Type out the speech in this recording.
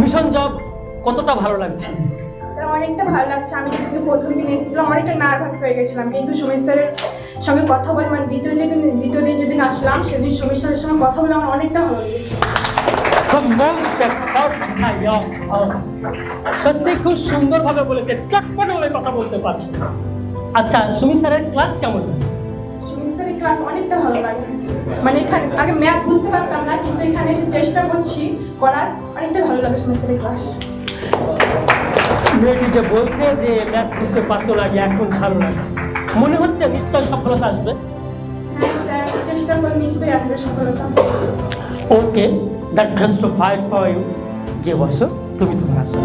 Mission job কতটা ভালো লাগছে? স্যার অনেকটা ভালো লাগছে। আমি যেদিন প্রথম দিন এসেছিলাম অনেকটা নার্ভাস হয়ে গেছিলাম। কিন্তু সুমিত স্যারের সঙ্গে কথা বলে মানে দ্বিতীয় যেদিন দ্বিতীয় দিন যেদিন আসলাম সেদিন সুমিত স্যারের সঙ্গে কথা বলে আমার অনেকটা ভালো লেগেছে। সত্যি খুব সুন্দরভাবে বলেছে। চটপট বলে কথা বলতে পারছে। আচ্ছা সুমি স্যারের ক্লাস কেমন? ক্লাস অনেকটা ভালো লাগে। মানে এখানে আগে ম্যাথ বুঝতে পারতাম না কিন্তু এখানে এসে চেষ্টা করছি করার। অনেকটা ভালো লাগে সুমিত স্যারের ক্লাস মেয়েটি যে বলছে যে ম্যাথ বুঝতে পারতো লাগে এখন ভালো লাগছে। মনে হচ্ছে নিশ্চয় সফলতা আসবে? হ্যাঁ চেষ্টা করে নিশ্চয়ই আসবে সফলতা। Okay that has to fight for you যে বসো তুমি তোমার আসো